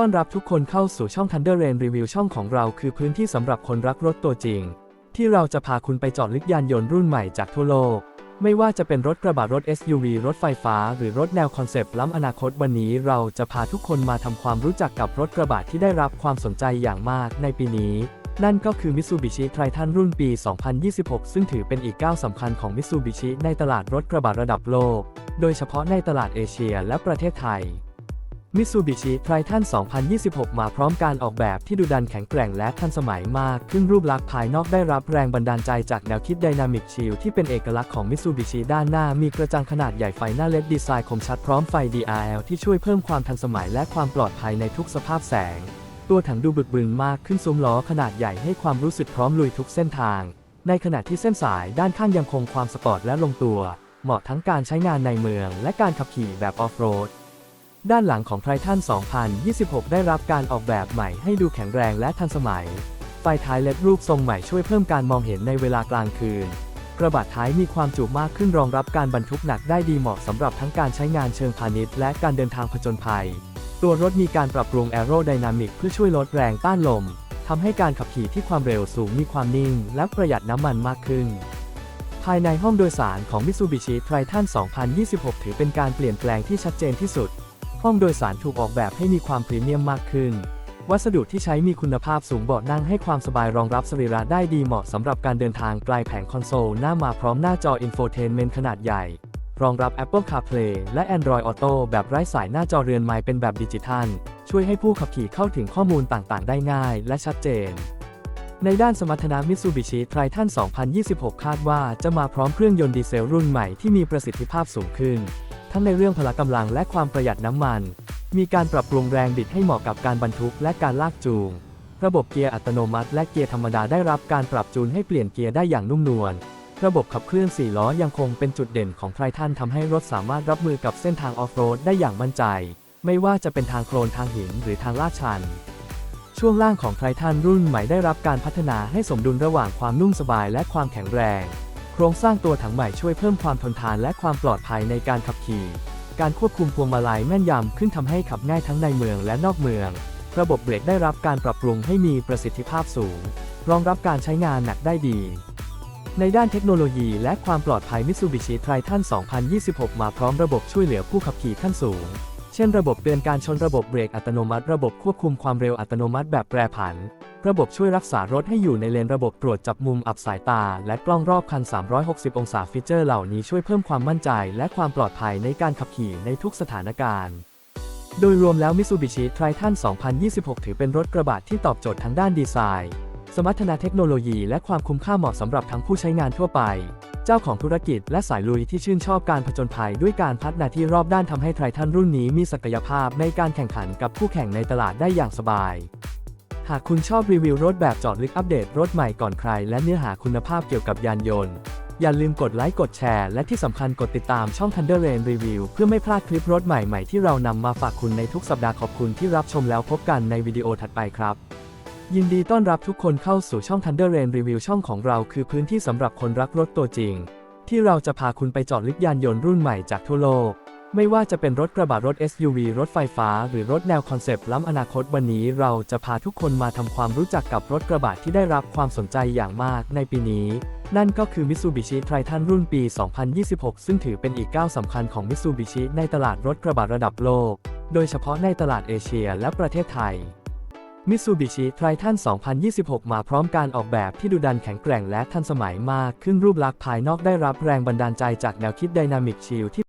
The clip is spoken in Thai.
ต้อนรับทุกคนเข้าสู่ช่อง Thunder Rain Review ช่องของเราคือพื้นที่สำหรับคนรักรถตัวจริง ที่เราจะพาคุณไปเจอดลึกยานยนต์รุ่นใหม่จากทั่วโลก ไม่ว่าจะเป็นรถกระบะรถ SUV รถไฟฟ้า หรือรถแนวคอนเซปต์ล้ำอนาคตวันนี้เราจะพาทุกคนมาทำความรู้จักกับรถกระบะที่ได้รับความสนใจอย่างมากในปีนี้ นั่นก็คือ Mitsubishi Triton รุ่นปี 2026 ซึ่งถือเป็นอีกก้าวสำคัญของ Mitsubishi ในตลาดรถกระบะระดับโลก โดยเฉพาะในตลาดเอเชีย และประเทศไทย Mitsubishi Triton 2026 มาพร้อมการออกแบบที่ดุดันแข็งแกร่งและทันสมัยมากขึ้นรูปลักษณ์ภายนอกได้รับแรงบันดาลใจจากแนวคิด Dynamic Shield ที่เป็นเอกลักษณ์ของ Mitsubishi ด้านหน้ามีกระจังขนาดใหญ่ไฟหน้าเล็กดีไซน์คมชัดพร้อมไฟ DRL ที่ช่วยเพิ่มความทันสมัยและความปลอดภัยในทุกสภาพแสง ตัวถังดูบึกบึนมากขึ้นซุ้มล้อขนาดใหญ่ให้ความรู้สึกพร้อมลุยทุกเส้นทาง ในขณะที่เส้นสายด้านข้างยังคงความสปอร์ตและลงตัว เหมาะทั้งการใช้งานในเมือง และการขับขี่แบบออฟโรด ด้านหลังของไททัน 2026 ได้รับการออกแบบใหม่ให้ดูแข็งแรงและทันสมัย ไฟท้ายเล็ดรูปทรงใหม่ช่วยเพิ่มการมองเห็นในเวลากลางคืน กระบะท้ายมีความจุมากขึ้นรองรับการบรรทุกหนักได้ดีเหมาะสำหรับทั้งการใช้งานเชิงพาณิชย์และการเดินทางผจญภัย ตัวรถมีการปรับปรุงแอโรไดนามิกเพื่อช่วยลดแรงต้านลมทำให้การขับขี่ที่ความเร็วสูงมีความนิ่ง และประหยัดน้ำมันมากขึ้นภายในห้องโดยสารของ Mitsubishi Triton 2026 ถือเป็นการเปลี่ยนแปลงที่ชัดเจนที่สุด ห้องโดยสารถูกออกแบบให้มีความพรีเมียมมากขึ้น วัสดุที่ใช้มีคุณภาพสูงเบาะนั่งให้ความสบายรองรับสรีระได้ดีเหมาะสำหรับการเดินทางไกลแผงคอนโซลหน้ามาพร้อมหน้าจอ Infotainment ขนาดใหญ่ รองรับ Apple CarPlay และ Android Auto แบบไร้สายหน้าจอเรือนไม้เป็นแบบดิจิทัล ช่วยให้ผู้ขับขี่เข้าถึงข้อมูลต่างๆ ได้ง่าย และชัดเจนในด้านสมรรถนะ Mitsubishi Triton 2026 คาดว่าจะมาพร้อมเครื่องยนต์ดีเซลรุ่นใหม่ที่มีประสิทธิภาพสูงขึ้น ทั้งในเรื่องพละกำลังและความประหยัดน้ำมัน มีการปรับปรุงแรงบิดให้เหมาะกับการบรรทุกและการลากจูง ระบบเกียร์อัตโนมัติและเกียร์ธรรมดาได้รับการปรับจูนให้เปลี่ยนเกียร์ได้อย่างนุ่มนวล ระบบขับเคลื่อน4ล้อยังคงเป็นจุดเด่นของไททันทำให้รถสามารถรับมือกับเส้นทางออฟโรดได้อย่างมั่นใจ ไม่ว่าจะเป็นทางโคลนทางหินหรือทางลาดชันช่วงล่างของไททันรุ่นใหม่ได้รับการพัฒนาให้สมดุลระหว่างความนุ่มสบายและความแข็งแรง โครงสร้างตัวถังใหม่ช่วยเพิ่มความทนทานและความปลอดภัยในการขับขี่ การควบคุมพวงมาลัยแม่นยำขึ้นทำให้ขับง่ายทั้งในเมืองและนอกเมือง ระบบเบรกได้รับการปรับปรุงให้มีประสิทธิภาพสูง รองรับการใช้งานหนักได้ดี ในด้านเทคโนโลยีและความปลอดภัย Mitsubishi Triton 2026 มาพร้อมระบบช่วยเหลือผู้ขับขี่ขั้นสูง เช่นระบบเตือนการชนระบบเบรกอัตโนมัติ ระบบควบคุมความเร็วอัตโนมัติแบบแปรผัน ระบบช่วยรักษารถให้อยู่ในเลนระบบตรวจจับมุมอับสายตา และกล้องรอบคัน 360 องศาฟีเจอร์เหล่านี้ช่วยเพิ่มความมั่นใจ และความปลอดภัยในการขับขี่ในทุกสถานการณ์ โดยรวมแล้ว Mitsubishi Triton 2026 ถือเป็นรถกระบะที่ตอบโจทย์ทั้งด้านดีไซน์ สมรรถนะเทคโนโลยี และความคุ้มค่าเหมาะสำหรับทั้งผู้ใช้งานทั่วไป เจ้าของธุรกิจและสายลุยที่ชื่นชอบการผจญภัยด้วยการพัฒนาที่รอบด้านทำให้ไททันรุ่นนี้มีศักยภาพในการแข่งขันกับคู่แข่งในตลาดได้อย่างสบาย หากคุณชอบรีวิวรถแบบจอดลึกอัปเดตรถใหม่ก่อนใคร และเนื้อหาคุณภาพเกี่ยวกับยานยนต์ อย่าลืมกดไลค์กดแชร์ และที่สำคัญกดติดตามช่อง Thunder Rain Review เพื่อไม่พลาดคลิปรถใหม่ๆที่เรานำมาฝากคุณในทุกสัปดาห์ขอบคุณที่รับชมแล้วพบกันในวิดีโอถัดไปครับ ยินดีต้อนรับทุกคนเข้าสู่ช่อง Thunder Rain Review ช่องของเราคือพื้นที่สำหรับคนรักรถตัวจริง ที่เราจะพาคุณไปเจอดลึกยานยนต์รุ่นใหม่จากทั่วโลก ไม่ว่าจะเป็นรถกระบะรถ SUV รถไฟฟ้า หรือรถแนวคอนเซปต์ล้ำอนาคตวันนี้เราจะพาทุกคนมาทำความรู้จักกับรถกระบะที่ได้รับความสนใจอย่างมากในปีนี้ นั่นก็คือ Mitsubishi Triton รุ่นปี 2026 ซึ่งถือเป็นอีกก้าวสำคัญของ Mitsubishi ในตลาดรถกระบะระดับโลก โดยเฉพาะในตลาดเอเชีย และประเทศไทย Mitsubishi Triton 2026 มาพร้อมการออกแบบที่ดุดันแข็งแกร่งและทันสมัยมาก ขึ้นรูปลักษณ์ภายนอกได้รับแรงบันดาลใจจากแนวคิดไดนามิกชิลที่